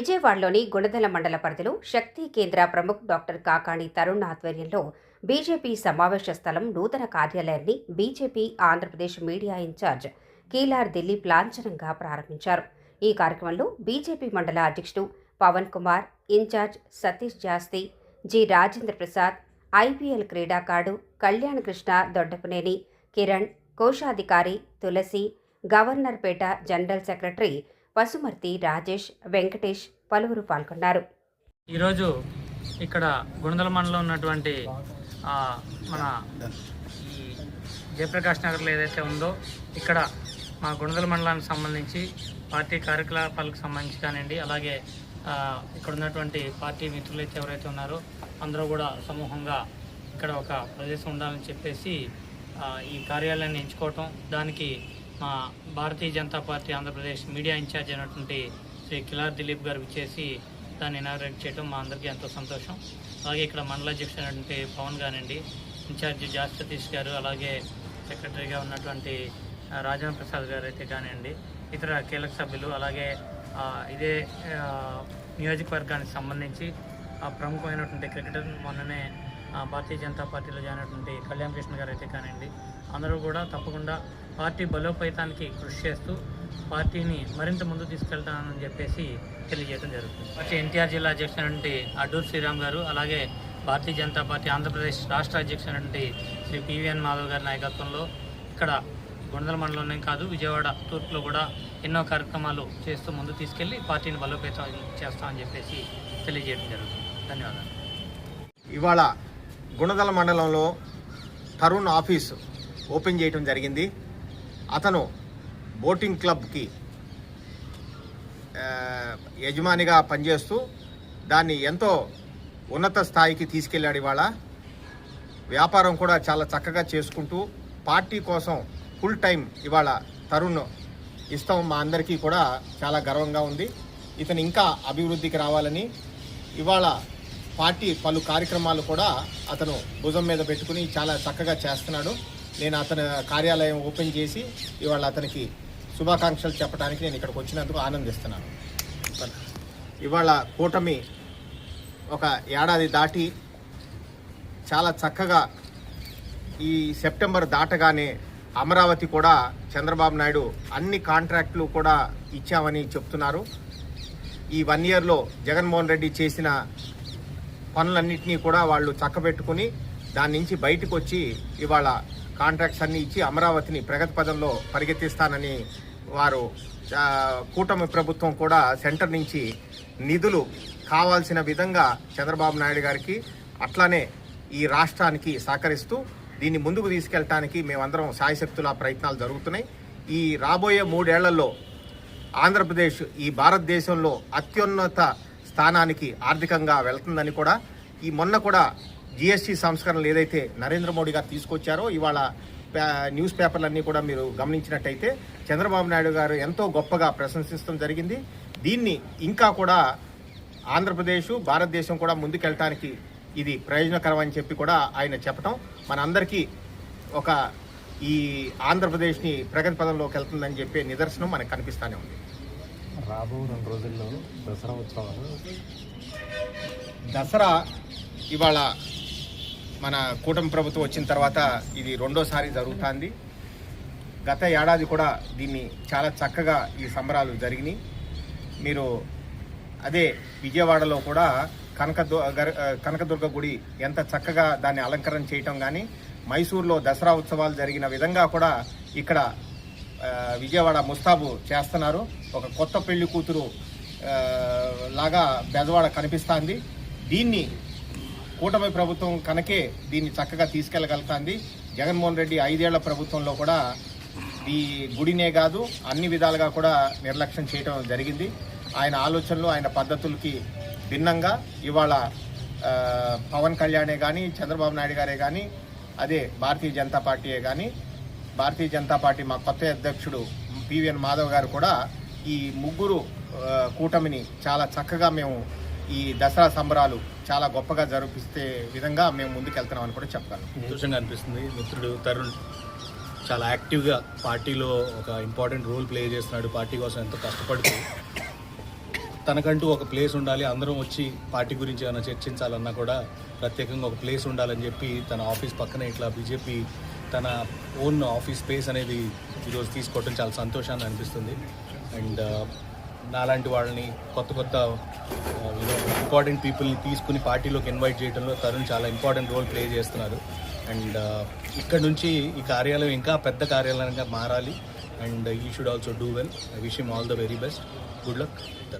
విజయవాడలోని గుణదల మండల పరిధిలో శక్తి కేంద్ర ప్రముఖ్ డాక్టర్ కాకాణి తరుణ్ ఆధ్వర్యంలో బీజేపీ సమావేశ స్థలం నూతన కార్యాలయాన్ని BJP Andhra Pradesh media in charge Kilar Dilli లాంఛనంగా ప్రారంభించారు. ఈ కార్యక్రమంలో బీజేపీ మండల అధ్యక్షుడు Pavan Kumar in charge Satish Jasti G Rajendra Prasad IPL క్రీడాకారుడు కళ్యాణ్ కృష్ణ దొడ్డపనేని కిరణ్ కోశాధికారి తులసి గవర్నర్పేట జనరల్ సెక్రటరీ పసుమర్తి రాజేష్ వెంకటేష్ పలువురు పాల్గొన్నారు. ఈరోజు ఇక్కడ గుణదల మండలం ఉన్నటువంటి మన ఈ జయప్రకాష్ నగర్లో ఏదైతే ఉందో ఇక్కడ మా గుణదల మండలానికి సంబంధించి పార్టీ కార్యకలాపాలకు సంబంధించి కానివ్వండి అలాగే ఇక్కడ ఉన్నటువంటి పార్టీ మిత్రులు అయితే ఎవరైతే ఉన్నారో అందరూ కూడా సమూహంగా ఇక్కడ ఒక ప్రదేశం ఉండాలని చెప్పేసి ఈ కార్యాలయాన్ని ఎంచుకోవటం దానికి మా Bharatiya Janata Party Andhra Pradesh media in charge అయినటువంటి శ్రీ కిలార్ దిలీప్ గారు విచ్చేసి దాన్ని ఇనాగ్రేట్ చేయడం మా అందరికీ ఎంతో సంతోషం. అలాగే ఇక్కడ మండల అధ్యక్షుడు అయినటువంటి పవన్ గారండి ఇన్ఛార్జ్ జాస్ సతీష్ గారు అలాగే సెక్రటరీగా ఉన్నటువంటి రాజేంద్ర ప్రసాద్ గారు అయితే కానివ్వండి ఇతర కీలక సభ్యులు అలాగే ఇదే నియోజకవర్గానికి సంబంధించి ఆ ప్రముఖమైనటువంటి క్రికెటర్ మొన్ననే భారతీయ జనతా పార్టీలో జాయిన్ అయినటువంటి కళ్యాణ్ కృష్ణ గారు అయితే కానివ్వండి అందరూ కూడా తప్పకుండా పార్టీ బలోపేతానికి కృషి చేస్తూ పార్టీని మరింత ముందు తీసుకెళ్తానని చెప్పేసి తెలియజేయడం జరుగుతుంది. పార్టీ ఎన్టీఆర్ జిల్లా అధ్యక్షుడు అడ్డూరు శ్రీరామ్ గారు అలాగే భారతీయ జనతా పార్టీ ఆంధ్రప్రదేశ్ రాష్ట్ర అధ్యక్షుడు శ్రీ పివిఎన్ మాధవ్ గారి నాయకత్వంలో ఇక్కడ గుండెల మండలంలోనే కాదు విజయవాడ తూర్పులో కూడా ఎన్నో కార్యక్రమాలు చేస్తూ ముందు తీసుకెళ్ళి పార్టీని బలోపేతం చేస్తామని చెప్పేసి తెలియజేయడం జరుగుతుంది. ధన్యవాదాలు. ఇవాళ గుణదల మండలంలో తరుణ్ ఆఫీస్ ఓపెన్ చేయటం జరిగింది. అతను బోటింగ్ క్లబ్కి యజమానిగా పనిచేస్తూ దాన్ని ఎంతో ఉన్నత స్థాయికి తీసుకెళ్ళాడు ఇవాళ. వ్యాపారం కూడా చాలా చక్కగా చేసుకుంటూ పార్టీ కోసం ఫుల్ టైం ఇవాళ తరుణ్ ఇస్తాం మా అందరికీ కూడా చాలా గర్వంగా ఉంది. ఇతను ఇంకా అభివృద్ధికి రావాలని ఇవాళ పార్టీ పలు కార్యక్రమాలు కూడా అతను భుజం మీద పెట్టుకుని చాలా చక్కగా చేస్తున్నాడు. నేను అతని కార్యాలయం ఓపెన్ చేసి ఇవాళ అతనికి శుభాకాంక్షలు చెప్పడానికి నేను ఇక్కడికి వచ్చినందుకు ఆనందిస్తున్నాను. ఇవాళ కూటమి ఒక ఏడాది దాటి చాలా చక్కగా ఈ సెప్టెంబర్ దాటగానే అమరావతి కూడా చంద్రబాబు నాయుడు అన్ని కాంట్రాక్టులు కూడా ఇచ్చామని చెప్తున్నారు. ఈ వన్ ఇయర్లో జగన్మోహన్ రెడ్డి చేసిన పనులన్నింటినీ కూడా వాళ్ళు చక్కబెట్టుకుని దాని నుంచి బయటకు వచ్చి ఇవాళ కాంట్రాక్ట్స్ అన్ని ఇచ్చి అమరావతిని ప్రగతి పదంలో పరిగెత్తిస్తానని వారు కూటమి ప్రభుత్వం కూడా సెంటర్ నుంచి నిధులు కావాల్సిన విధంగా చంద్రబాబు నాయుడు గారికి అట్లానే ఈ రాష్ట్రానికి సహకరిస్తూ దీన్ని ముందుకు తీసుకెళ్ళటానికి మేమందరం సాయశక్తుల ప్రయత్నాలు జరుగుతున్నాయి. ఈ రాబోయే మూడేళ్ళలో ఆంధ్రప్రదేశ్ ఈ భారతదేశంలో అత్యున్నత స్థానానికి ఆర్థికంగా వెళ్తుందని కూడా ఈ మొన్న కూడా జిఎస్టీ సంస్కరణలు ఏదైతే నరేంద్ర మోడీ గారు తీసుకొచ్చారో ఇవాళ న్యూస్ పేపర్లన్నీ కూడా మీరు గమనించినట్టయితే చంద్రబాబు నాయుడు గారు ఎంతో గొప్పగా ప్రశంసించడం జరిగింది. దీన్ని ఇంకా కూడా ఆంధ్రప్రదేశ్ భారతదేశం కూడా ముందుకెళ్ళటానికి ఇది ప్రయోజనకరం అని చెప్పి కూడా ఆయన చెప్పటం మనందరికీ ఒక ఈ ఆంధ్రప్రదేశ్ని ప్రగతి పదంలోకి వెళ్తుందని చెప్పే నిదర్శనం మనకు కనిపిస్తూనే ఉంది. రాబో రెండు రోజుల్లో దసరా ఉత్సవాలు. దసరా ఇవాళ మన కూటమి ప్రభుత్వం వచ్చిన తర్వాత ఇది రెండోసారి జరుగుతుంది. గత ఏడాది కూడా దీన్ని చాలా చక్కగా ఈ సంబరాలు జరిగినాయి. మీరు అదే విజయవాడలో కూడా కనకదు కనకదుర్గ గుడి ఎంత చక్కగా దాన్ని అలంకరణ చేయటం కానీ మైసూర్లో దసరా ఉత్సవాలు జరిగిన విధంగా కూడా ఇక్కడ విజయవాడ ముస్తాబు చేస్తున్నారు. ఒక కొత్త పెళ్ళి కూతురు లాగా బెజవాడ కనిపిస్తుంది. దీన్ని కూటమి ప్రభుత్వం కనుకే దీన్ని చక్కగా తీసుకెళ్ళగలుగుతుంది జగన్మోహన్ రెడ్డి ఐదేళ్ళ ప్రభుత్వంలో కూడా ఈ గుడినే కాదు అన్ని విధాలుగా కూడా నిర్లక్ష్యం చేయడం జరిగింది. ఆయన ఆలోచనలు ఆయన పద్ధతులకి భిన్నంగా ఇవాళ పవన్ కళ్యాణే కానీ చంద్రబాబు నాయుడు గారే కానీ అదే భారతీయ జనతా పార్టీయే కానీ భారతీయ జనతా పార్టీ మా కొత్త అధ్యక్షుడు పివిఎన్ మాధవ్ గారు కూడా ఈ ముగ్గురు కూటమిని చాలా చక్కగా మేము ఈ దసరా సంబరాలు చాలా గొప్పగా జరిపిస్తే విధంగా మేము ముందుకెళ్తున్నాం అని కూడా చెప్తాను సంతోషంగా అనిపిస్తుంది. మిత్రుడు తరుణ్ చాలా యాక్టివ్గా పార్టీలో ఒక ఇంపార్టెంట్ రోల్ ప్లే చేస్తున్నాడు. పార్టీ కోసం ఎంతో కష్టపడుతూ తనకంటూ ఒక ప్లేస్ ఉండాలి. అందరం వచ్చి పార్టీ గురించి ఏమైనా చర్చించాలన్నా కూడా ప్రత్యేకంగా ఒక ప్లేస్ ఉండాలని చెప్పి తన ఆఫీస్ పక్కనే ఇట్లా బీజేపీ తన ఓన్ ఆఫీస్ స్పేస్ అనేది ఈరోజు తీసుకోవడం చాలా సంతోషాన్ని అనిపిస్తుంది. అండ్ uh, నాలాంటి వాళ్ళని కొత్త కొత్త uh, ఇంపార్టెంట్ పీపుల్ని తీసుకుని పార్టీలోకి ఇన్వైట్ చేయడంలో తరుణ్ చాలా ఇంపార్టెంట్ రోల్ ప్లే చేస్తున్నారు. అండ్ uh, ఇక్కడ నుంచి ఈ కార్యాలయం ఇంకా పెద్ద కార్యాలయంగా మారాలి. And he should also do well I wish him all the very best good luck